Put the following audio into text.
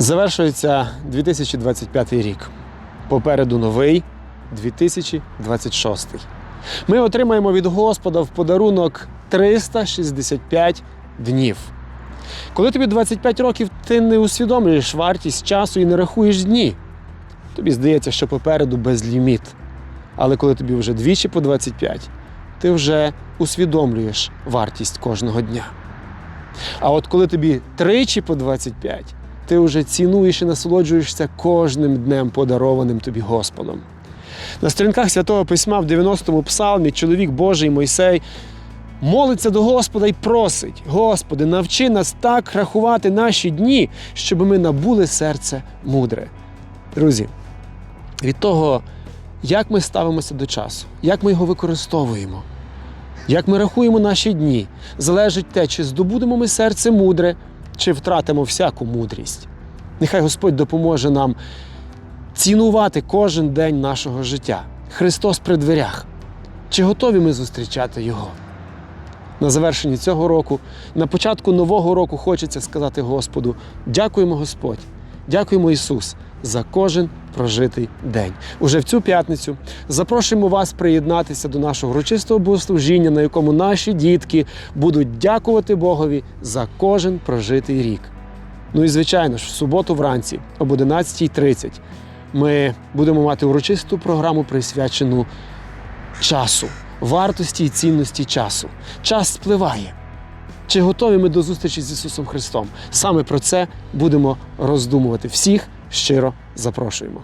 Завершується 2025 рік. Попереду новий 2026. Ми отримаємо від Господа в подарунок 365 днів. Коли тобі 25 років, ти не усвідомлюєш вартість часу і не рахуєш дні. Тобі здається, що попереду безліміт. Але коли тобі вже двічі по 25, ти вже усвідомлюєш вартість кожного дня. А от коли тобі тричі по 25, ти вже цінуєш і насолоджуєшся кожним днем, подарованим тобі Господом. На сторінках Святого Письма в 90-му псалмі чоловік Божий Мойсей молиться до Господа і просить: Господи, навчи нас так рахувати наші дні, щоб ми набули серце мудре. Друзі, від того, як ми ставимося до часу, як ми його використовуємо, як ми рахуємо наші дні, залежить те, чи здобудемо ми серце мудре, чи втратимо всяку мудрість. Нехай Господь допоможе нам цінувати кожен день нашого життя. Христос при дверях. Чи готові ми зустрічати Його? На завершенні цього року, на початку нового року хочеться сказати Господу: дякуємо Господь, дякуємо Ісус за кожен прожитий день. Уже в цю п'ятницю запрошуємо вас приєднатися до нашого урочистого богослужіння, на якому наші дітки будуть дякувати Богові за кожен прожитий рік. Ну і звичайно ж, в суботу вранці об 11.30 ми будемо мати урочисту програму, присвячену часу, вартості і цінності часу. Час спливає. Чи готові ми до зустрічі з Ісусом Христом? Саме про це будемо роздумувати. Всіх щиро запрошуємо.